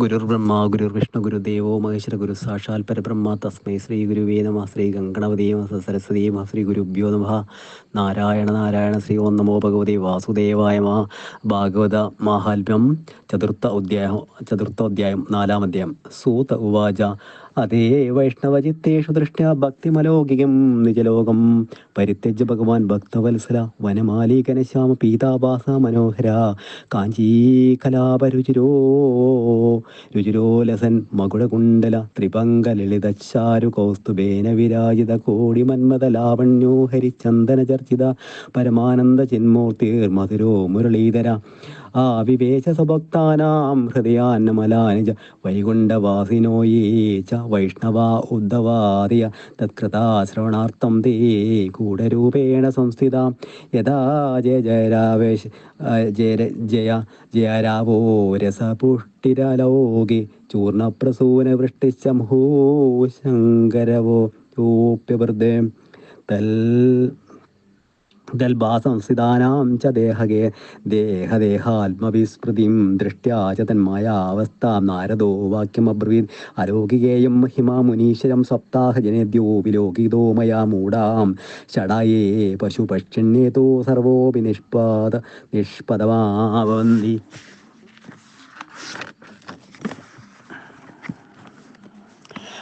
ഗുരുർ ബ്രഹ്മ ഗുരുർ വിഷ്ണു ഗുരുദേവോ മഹേശ്വര ഗുരു സാക്ഷാൽ പരബ്രഹ്മ തസ്മൈ ശ്രീ ഗുരുവേ നമ ശ്രീ ഗംഗണവതേ നമ സരസ്വതി നമ ശ്രീ ഗുരുഭ്യോ നമ. നാരായണ നാരായണ ശ്രീ ഓം നമോ ഭഗവതി വാസുദേവായ മ. ഭാഗവത മാഹാത്മ്യം ചതുർത്ഥ അധ്യായം ചതുർത്ഥ അധ്യായം നാലാം അധ്യായം. സൂത ഉവാച. അതേ വൈഷ്ണവചിത്തേഷു ദൃഷ്ട്യാ ഭക്തിമലൗകികം നിജലോകം. പരിത്യജ്യ ഭഗവാൻ ഭക്തവത്സല വനമാലീകനശ്യാമ പീതാഭാസ മനോഹര. കാഞ്ചീകലാപരുചിരോ രുചിരോ ലസൻ മകുടകുണ്ടല ത്രിപംഗലളിതച്ചാരു കൗസ്തുഭേന വിരാജിത കോടി മന്മത ലാവണ്യോ ഹരിചന്ദന ചർച്ചിത പരമാനന്ദ ചിന്മൂർത്തിർ മധുരോ മുരളീധര. ആ വിവേശ സ്വഭക്താനാം ഹൃദയാന്നമലാനുജ വൈകുണ്ഠവാസിനോ യേ ച വൈഷ്ണവ ഉദ്ധവാദിയ തത്കൃതാശ്രവണാർത്ഥം തേ തേ ഗൂഢരൂപേണ സംസ്ഥിത. യഥാ ജയ ജയരാവേശ ജയ ജയ ജയരാവോ രസപുഷ്ടിരലോകി ചൂർണപ്രസൂന വൃഷ്ടിച്ച മുഹൂ ശങ്കരവോ ചോപ്യവൃദ്ധേ തൽ ദൽഭാസംസ്ഥിതാനാം ച ദേഹകേ ദേഹദേഹാത്മവിസ്മൃതിം ദൃഷ്ട്യാ ച തന്മായാവസ്ഥാം നാരദോ വാക്യമബ്രവീത് അലോകികേയം മഹിമാ മുനീശ്വരം സപ്താഹജനേദ്യോ വിലോകിതോ മയാ മൂടാം ഷടായേ പശുപക്ഷിണ്യേതോ സർവോപി നിഷ്പാദ നിഷ്പദമാവന്തി.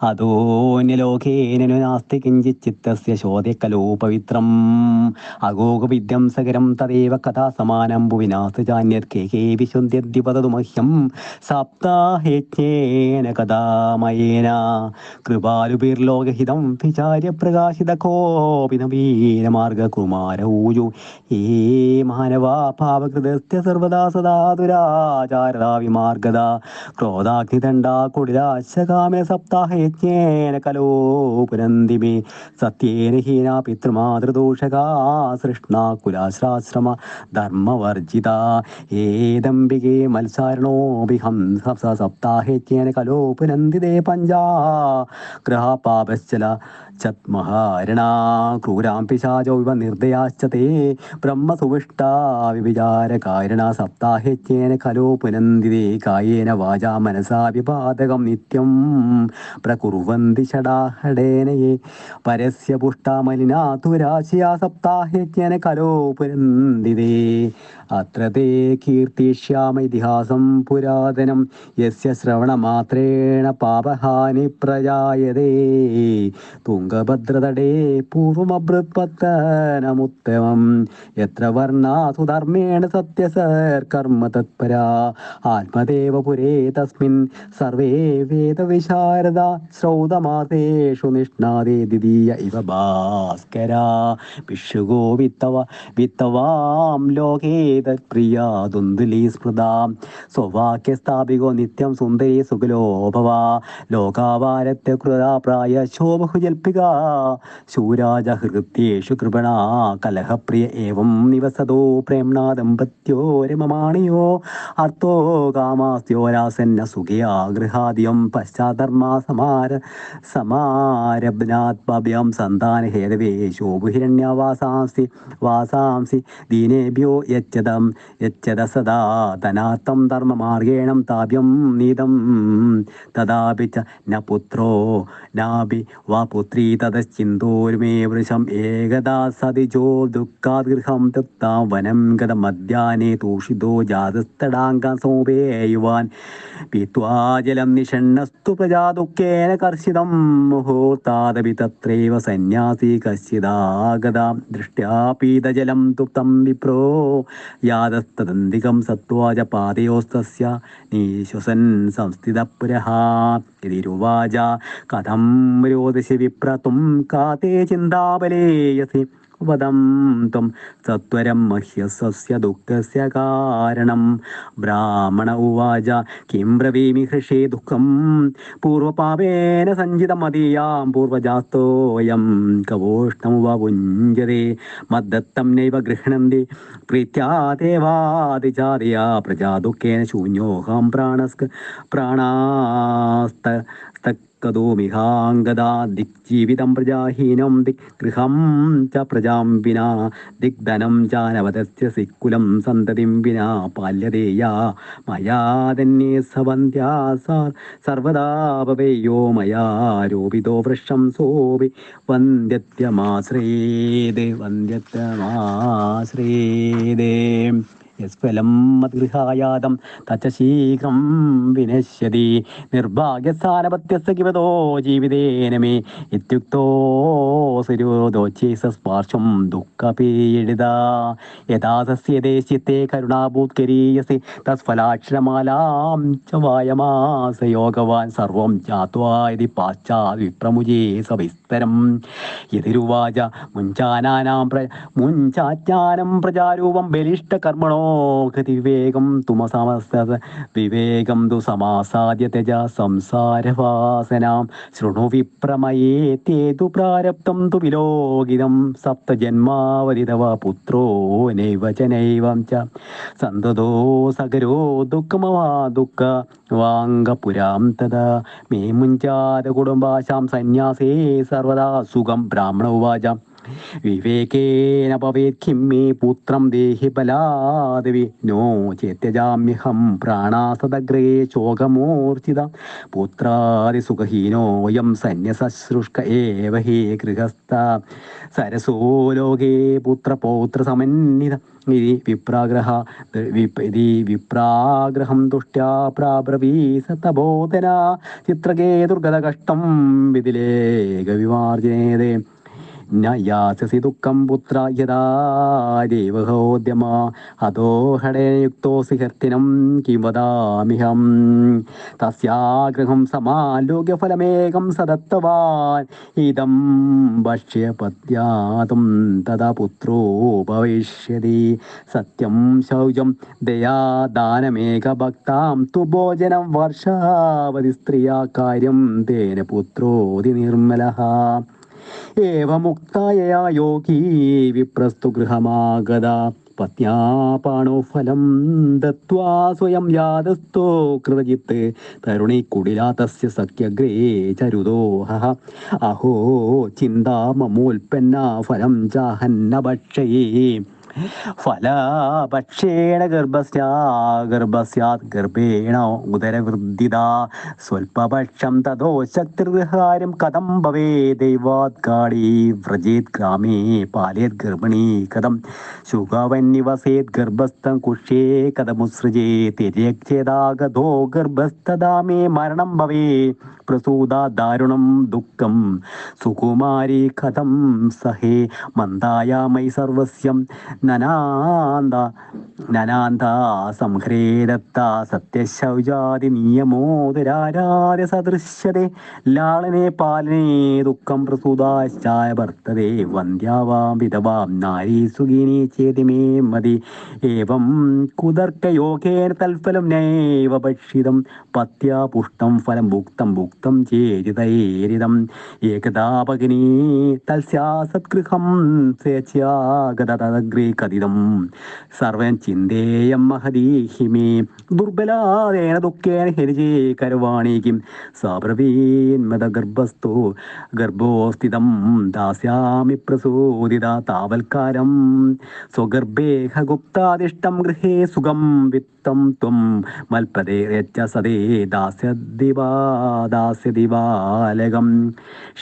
അധോന്യലോകേനു നാസ്തി കിഞ്ചിത് ചിത്തസ്യ ശോധക്കലോ പവിത്രം അഗോഗവിദ്യം സകരം തദേവ കഥാ സമാനം ഭുവിനാസ്തു ചാന്യത് കേ കേ വിശുദ്ധ്യദ്വിപതതു മഹ്യം സപ്താഹേജ്ഞേന കഥാമയേന. കൃപാലുപീർലോകഹിതം വിചാര്യ പ്രകാശിത കോപി നവീനമാർഗ കുമാരൂജു ഏ മാനവാ പാവകൃതസ്യ സർവദാ സദാ ദുരാചാരദാ വിമാർഗത ക്രോധാഗ്നിദണ്ഡാ കുടിലാശകാമേ സപ്താഹയജ്ഞേന കലോ പുനന്തിമേ സത്യേന ഹീന പിതൃമാതൃദൂഷകാ സൃഷ്ണാ കുലാശ്രാശ്രമ ധർമ്മവർജിത. ഏദംബികേ മത്സാരണോഭിഹം സപ്താഹേജ്ഞേന കലോ പുനന്തിതേ പഞ്ചാ. ഗ്രഹപാപശ്ചല ചത്മഹാരണ ക്രൂരാം പിശാചോ ഇവ നിർദ്ദയാശ്ച തേ. ബ്രഹ്മസുവിഷ്ടാ വിവിചാരകാരണ സപ്താഹേജ്ഞേന കലോ പുനന്തിതേ കായേന വാചാ മനസാ വിപാതകം നിത്യം. പ്രകുർവന്തി ഷടാഹടേനയെ പരസ്യ പുഷ്ടാമലിനാതുരാശിയാ സപ്താഹേജ്ഞേന കലോ പുനന്തിതേ അത്ര തേ കീർത്തിഷ്യാമ ഇതിഹാസം പുരാതനം. യസ്യ ശ്രവണമാത്രേണ പാപഹാനി പ്രജായതേ. തുംഗഭദ്രതടേ പൂർവമഭൃത്പത്തനമുത്തമം. എത്ര വർണാസു ധർമ്മേണ സത്യസർക്കർമ്മ തത്പരാ. ആത്മദേവപുരേ തസ്മിൻ സർവേ വേദവിശാരദ ശ്രൗതമാസേഷു നിഷ്ണാദേ ദ്വിതീയ ഇവ ഭാസ്കരാ. വിഷുഗോ വിത്തവ വിത്തവാം ലോകേ സ്വവാക്യസ്ഥാപികോ നിത്യം സുന്ദരി സുഖലോഭവ. ലോകാവാരത്തെ കൃതാപ്രായ ശോഭുജൽപ്പിക ശൂരാജ ഹൃത്യേഷു കൃപണാ. കലഹപ്രിയ ഏവം നിവസതോ പ്രേംണ ദമ്പത്യോ രമമാണിയോ. അർത്ഥോ കാമാസ്യോരാസന്ന സുഖയാ ഗൃഹാദിയം സമാര സമാരബ്നാത്മഭ്യം സന്താന ഹേതവേ ശോഭുഹിരണ്യവാസാംസി വാസാംസി ദീനേഭ്യോ യച്ചതം യച്ചത സദാ ധനാത്തം ധർമ്മമാർഗേണം താപ്യം നീതം. തഥാപി ച ന പുത്രോ നാപി വാ പുത്രീ തതശ്ചിന്തോരുമേ വൃശം ഏകദാ സതിജോ ദുഃഖാദ്ഗൃഹം തൃപ്താ വനം ഗത മധ്യാനെ തൂഷിതോ ജാതസ്തടാംഗം സോപേയുവാൻ പീത്വാ ജലം നിഷണ്ണസ്തു പ്രജാ ദുഃഖേന കർഷിതം. മുഹൂർത്താദപി തത്രൈവ സന്യാസി കശ്ചിദാഗതാം. ദൃഷ്ട്യാ പീതജലം തുപ്തം വിപ്രോ യാതസ്തദന്തികം സത്വാച പാതയോസ്തസ്യ നീശ്വസൻ സംസ്ഥിതപുരഃ ഇതിരുവാച കഥം രോദശി വിപ്രതും കാതേ ചിന്താബലേയസി. വദം ത്വം സത്വരം മഹ്യസ്യ ദുഃഖസ്യ കാരണം. ബ്രാഹ്മണ ഉവാച കിം ബ്രവീമി ഹൃഷേ ദുഃഖം? പൂർവപാപേന സഞ്ചിതമതീയാം പൂർവജാസ്തോയം കവോഷ്ണമുവ ഭുഞ്ജതേ മദ്ദത്തം നൈവ ഗൃഹണന്തി. പ്രീത്യാ ദേവാദിചാതയാ പ്രജാ ദുഃഖേന ശൂന്യോഹം പ്രാണസ്ക പ്രാണാസ്ത കതോമിഹാംഗത ദിക്ജീവിതം പ്രജാഹീനം ദിക് ച പ്രജാം വിനാ ദിഗ്ധനം ചാനവതസ്യ സിക്കുലം സന്തതിം വിനാ പാല്യതേയാ മയാതന്യേ സവന്ധ്യാ സാർ സർവദാപവേയോ മയാരോപിതോ വൃക്ഷം സോപി വന്ദ്യത്യമാശ്രേതേ യസ്ഫലം മദ്ഗൃഹായാതം വിനശ്യതി. നിർഭാഗ്യസ്ഥാനപത്യസ്തോ ജീവിതേനമേ. ഇത്യുക്തോ സുരോദോച്ചേസ്പാർശ്വം ദുഃഖപീഡിത. യഥാ തസ്യ ദേശത്തെ കരുണാഭൂത്കരീയസി തസ്ഫലാക്ഷരമാലാം ച വായമാസയോഗവാൻ സർവം ജ്ഞാത്വാ യതി പാശ്ചാത് വിപ്രമുജേ സവിസ്തരം. യതിരുവാച മുഞ്ചാനാനാം പ്ര മുഞ്ചാജ്ഞാനം പ്രജാരൂപം ബലിഷ്ടകർമ്മണോ ഗതിവേഗം തുമസമസ്ത വിവേകം തു സമാസാദ്യ തജ സംസാരവാസനാം. ശൃണു വിപ്രമയേ തേതു പ്രാരബ്ധം തു വിലോകിതം. സപ്തജന്മാവധി തവ പുത്രോ നൈവ ച നൈവം ച. സന്തതോ സഗരോ ദുഃഖമവാ ദുഃഖ. വാങ്കപുരാം തഥാ മേ മുഞ്ചാത കുടുംബാശാം സന്യാസേ സർവദാ സുഖം ബ്രാഹ്മണ ഉവാച. വിവേകേന ഭവേത്കിം മേ പുത്രം ദേഹി ബലാദവി. നോ ചേത്യജാമ്യഹം പ്രാണാസദഗ്രേ ശോകമൂർച്ഛിത. പുത്രാദിസുഖഹീനോയം സന്യസശുഷ്ക ഏവ ഹേ ഗൃഹസ്ഥ. സരസോ ലോകേ പുത്രപൗത്രസമന്വിത ഇതി വിപ്രാഗ്രഹ വിപ് ഇതി വിപ്രാഗ്രഹം തുഷ്ട്യാ പ്രാബ്രവീസ തബോധന ചിത്രകേ ദുർഗതകഷ്ടം വിതിലേക വിമാർജനേതേ. ന്യായാസി ദുഃഖം പുത്ര യഥാ ദേവഹോദ്യമ. ഹർത്തിനം കിം വദാമിഹം തസ്യാഗ്രഹം സമാലോക്യ സദത്തവാൻ. ഇതം ഭക്ഷ്യപത്യാതും തഥാ പുത്രോപവിഷ്യതി സത്യം ശൗചം ദയാ ഭക്താം തു ഭോജനം വർഷാവതി സ്ത്രീയാ കാര്യം. തേന പുത്രോതി നിർമ്മലഃ ഏവമുക്തായ യോഗി വിപ്രസ്തു ഗൃഹമാഗത. പത്യാപാണോ ഫലം ദത്വാ സ്വയം യാതസ്ഥോ കൃതജിത്ത് തരുണി കുടിലാതസ്യ സഖ്യഗ്രേ ചരുദോഹ അഹോ ചിന്താമമോൽപ്പന്ന ഫലം ചാഹന്ന ഭക്ഷയേ ഫല ഭക്ഷേണ ഗർഭസ്യാ ഗർഭേണ ഉദരവൃദ്ധിത. സ്വൽപപക്ഷം തഥോ ശക്തിർഹാരം കഥം ഭവേ ദൈവാത് കാളി വ്രജേത് ഗ്രാമേ പാലേത് ഗർഭിണി കഥം. ശുഗവന്നിവസേത് ഗർഭസ്ഥം കുഷേ കഥമുസൃജേ തിര്യക്ചേതാഗതോ ഗർഭസ്ഥതാ മേ മരണം ഭവേ. പ്രസൂത ദാരുണം ദുഃഖം സുകുമാരി കഥം സഹേ മന്ദായാമൈ സർവസ്യം നനാന്ത നനാന്ത സംഹ്രേദത്ത സത്യശൗചാതി നിയമോദരാരാധ്യ സദൃശ്യതേ ലാളനെ പാലനെ ദുഃഖം പ്രസൂതാശ്ചായ ഭർത്തതേ വന്ധ്യാവാം വിധവാം നാരീ സുഖിനി ചേതി മേ മതി. ഏവം കുതർക്കയോഗേന തൽഫലം നൈവ ഭക്ഷിതം പത്യാ പുഷ്ടം ഫലം ഭുക്തം ഭുക്തം ചേരിതയേരിതം ഏകദാ ഭഗിനി തൽസ്യാ സത്ഗൃഹം സ്വേച്ഛ്യാഗതഗ്രേ കഥിതം. സർവം ചിന്തേയം മഹദീഹിമേ ദുർബലാദേന ദുഃഖേന ഹരിജേ കരവാണീകിം കിം സാബ്രവീന്മത ഗർഭസ്ഥോ ഗർഭോസ്ഥിതം ദാസ്യാമി പ്രസൂദിത താവൽക്കാരം. സ്വഗർഭേഹ ഗുപ്താദിഷ്ടം ഗൃഹേ സുഖം വിത്തം ത്വം. മൽപദേ യച്ച സദേ ദാസ്യദിവാ ദാസ്യദിവാലകം.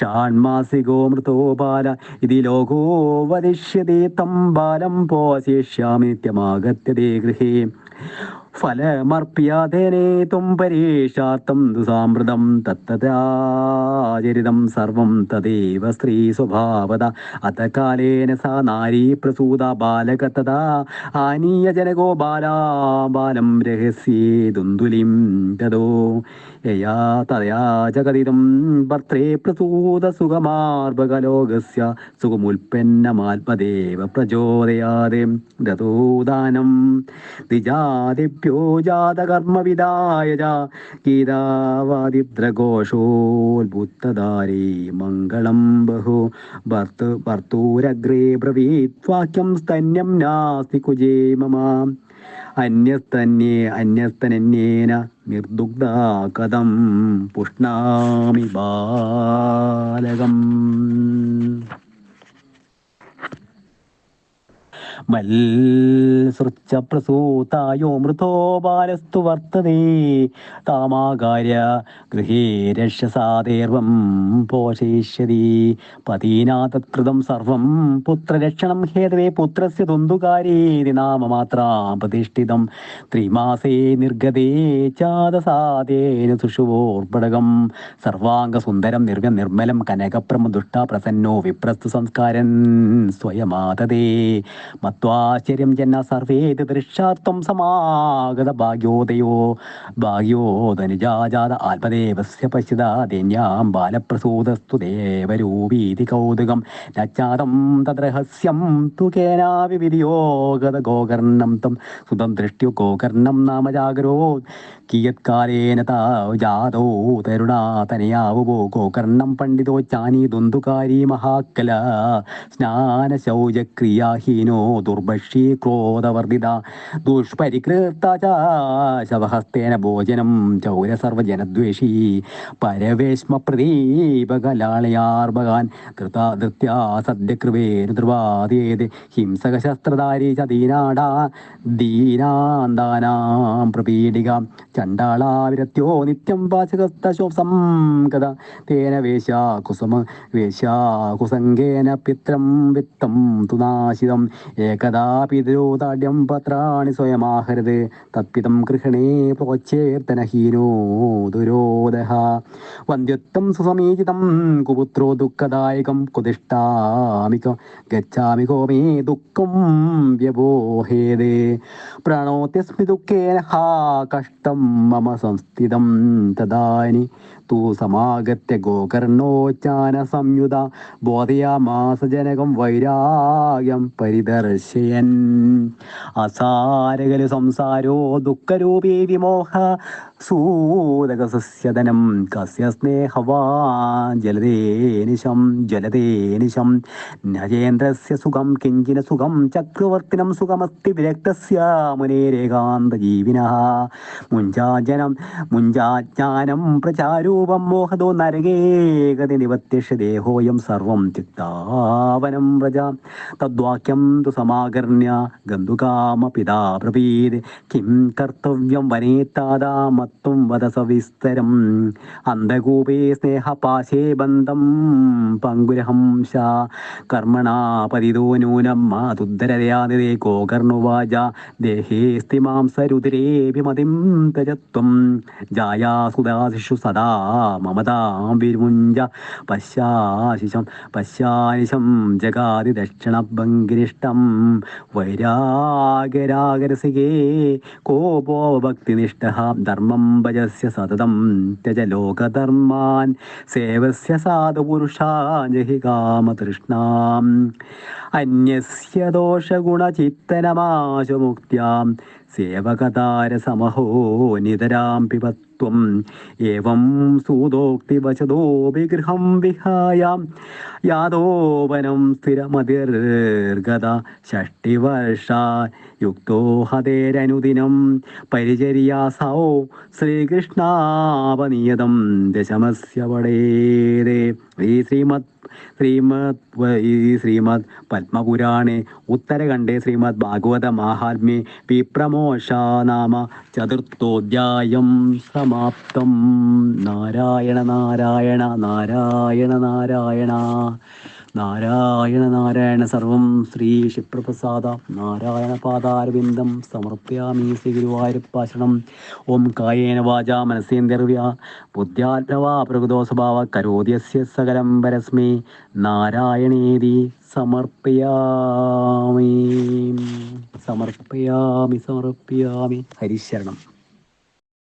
ഷാൺമാസികോ മൃതോ ബാല. ഇതി ലോകോ വദിഷ്യതേ തം ബാലം. പോശിഷ്യാമി നിത്യമാഗത്യതേ ഗൃഹേ. ഫലമർപ്യാതേനേ ത്വം പരീക്ഷാർത്ഥം ദുസാമൃതം തത്തതാചരിതം സർവം തദേവ സ്ത്രീ സ്വഭാവത. അത കാലേന സാ നാരീ പ്രസൂത ബാലക തഥാ ആനീയ ജനകോ ബാലാ ബാലം രഹസ്യേ ദുന്ദുലിം തതോ യയാ തയാ ജഗതിതും ഭർത്രേ പ്രസൂത സുഖമാർഭകലോകസ്യ സുഖമുൽപ്പന്നമാത്മദേവ പ്രചോദയാതെ. ദതോദാനം ദ്വിജാതിഭ്യോ ജാതകർമ്മവിദായ ഗീതാവാദിദ്രഘോഷോത്ഭുത്തധാരേ മംഗളം ബഹു. ഭർത്ത് ഭർത്തൂരഗ്രേ ബ്രവീത് വാക്യം സ്തന്യം നാസ്തി കുജേ മമ. അന്യസ്തന്യേ അന്യസ്തനന്യേന നിർദുഗ്ധ കഥം പുഷ്ണാമി ബാലകം. മത്സൃച്ച പ്രസൂതായോ മൃതോ ബാലസ്തു താമാകാര്യ ഗൃഹേ പോഷയിഷ്യതി. പതീനാതത്കൃതം സർവം പുത്രരക്ഷണം ഹേതവേ പുത്രസ്യ ദുന്ദുകാരീതി നാമമാത്രാം പ്രതിഷ്ഠിതം ത്രിമാസേ നിർഗതേ ചാതസാദേന സുഷുവോർപ്പടകം സർവാംഗസുന്ദരം നിർഗ നിർമ്മലം കനകപ്രമ ദുഷ്ട പ്രസന്നോ വിപ്രസ്തു സംസ്കാരൻ സ്വയമാതതേ. മത്വാശ്ചര്യം ജന്ന സർവേ ദൃശ്യാർത്ഥം സമാഗത ഭാഗ്യോദയോ. ഭാഗ്യോധനുജാജാത ആത്മദേവസ്യ പശ്യത ദേന്യാം ബാലപ്രസൂതസ്തു ദേവരൂപീതി കൗതുകം. നച്ചാതം തദ്രഹസ്യം തു കേനാവി ഗോകർണം തം സുതം ദൃഷ്ട്യു ഗോകർണം നാമ ജാഗരോ. കിയത്കാലേന ജാതോ തരുണാതനയാവുവോ ഗോകർണം പണ്ഡിതോ ചാനി ദുന്തുകാരി മഹാക്കല. സ്നാനശൗചക്രിയാഹീനോ ദുർഭക്ഷീ ക്രോധവർദ്ധിത ദുഷ്പരികൃത ശവഹസ്തേന ഭോജനം ചൗര സർവജനദ്വേഷി പരവേശ്മ പ്രദീപകലാളയാർഭകാൻ ധൃത ധൃത്യാ ഹിംസക ശസ്ത്രധാരി ച ദീനാട ദീനാന്താനാം പ്രപീഡിക ചണ്ടാളാവിരത്യോ നിത്യം വാചകസ്തശോസം കഥ തേന വേശ്യാ കുസുമ വേശ്യാ കുസംഗേന പിത്രം വിത്തം തുനാശിതം ഏകദാ പിതരോതാഢ്യം പത്രാണി സ്വയമാഹരത്. തത്പിതം ഗൃഹണേ പ്രോച്ചേർത്തനഹീനോ ദുരോദഹ. വന്ധ്യത്വം സുസമീചിതം കുപുത്രോ ദുഃഖദായകം കുതിഷ്ടാമി ഗച്ഛാമി കോമേ ദുഃഖം വ്യവോഹേത് പ്രണോത്യസ്മി ദുഃഖേന ഹാ കഷ്ടം മമ സംസ്ഥിതം തദാനി തൂ സമാഗത്യ ഗോകർണോച്ചാന സംയുത ബോധയാമാസ ജനകം വൈരാഗ്യം പരിദർശയൻ. അസാരകലു സംസാരോ ദുഃഖരൂപീ വിമോഹ സൂതകസസ്യതനം കസ്യ സ്നേഹവാ ജലതേനിശം ജലതേനിശം നജേന്ദ്രസ്യ സുഖം കിഞ്ചിന സുഖം ചക്രവർത്തിനം സുഖമസ്തി വിരക്തസ്യ മുനേരേകാന്ത ജീവിനഃ മുഞ്ചാജനം മുഞ്ചാജ്ഞാനം പ്രചാരൂപം മോഹദോ നരകേകതി നിവത്യഷ ദേഹോയം സർവം ചിത്താവനം വ്രജ. തദ്വാക്യം തു സമാകർണ്യ ഗന്ധുകാമ പിതാ ബ്രവീത് കിം കർത്തവ്യം വനേത്താദാ മത്വം വദ സവിസ്തരം അന്ധകൂപേ സ്നേഹപാശേ ബന്ധം. പങ്കുരഹംശ കർമ്മണാ പതിതോ നൂനം മാതുദ്ധരയാതിരേ ഗോകർണുവാച. ദേഹേസ്തി മാംസരുതിരേഭിമതിം തജത്വം ജായാസുദാശിഷു സദാ മമതാം വിരുമുഞ്ച. പശ്യാശിശം പശ്യാനിശം ജഗാതി ദക്ഷിണഭംഗിരിഷ്ടം. വൈരാഗരാഗരസികേ കോപോ ഭക്തിനിഷ്ഠ. ധർമ്മം ഭജസ്യ സതതം ത്യജ ലോകധർമാൻ സേവസ്യ സാധുപുരുഷാഞ്ജഹി കാമതൃഷ്ണാം. അന്യസ്യ സേവകതാര സേവകതാരസമഹോ നിതരാം പിബത്വം സൂതോക്തി വചതോപി ഗൃഹം വിഹായാം യാദോവനം സ്ഥിരമതിർഗത ഷഷ്ടിവർഷ യുക്തോ ഹതേരനുദിനം പരിചര്യാസോ ശ്രീകൃഷ്ണാപനിയതം ദശമസ്യ വടേതേ ഈ ശ്രീമത് ശ്രീമദ് ഈ ശ്രീമദ് പത്മപുരാണേ ഉത്തരഖണ്ഡേ ശ്രീമദ് ഭാഗവത മഹാത്മ്യേ വിപ്രമോഷ നാമ ചതുർത്ഥോധ്യായം സമാപ്തം. നാരായണ നാരായണ നാരായണ നാരായണ. നാരായണ നാരായണ സർവം ശ്രീ ക്ഷിപ്രപ്രസാദ നാരായണ പാദാരവിന്ദം സമർപ്പയാമി ശ്രീ ഗുരുവായൂരപ്പാശണം. ഓം കായേന വാച മനസ്സേന്ദ്രവ്യ ബുദ്ധ്യാത്മവാ പ്രകൃതോ സ്വഭാവ കരോദ്യസ്യ സകലം പരസ്മേ. നാരായണേതി സമർപ്പയാമി. സമർപ്പയാമി സമർപ്പയാമി. ഹരിശരണം.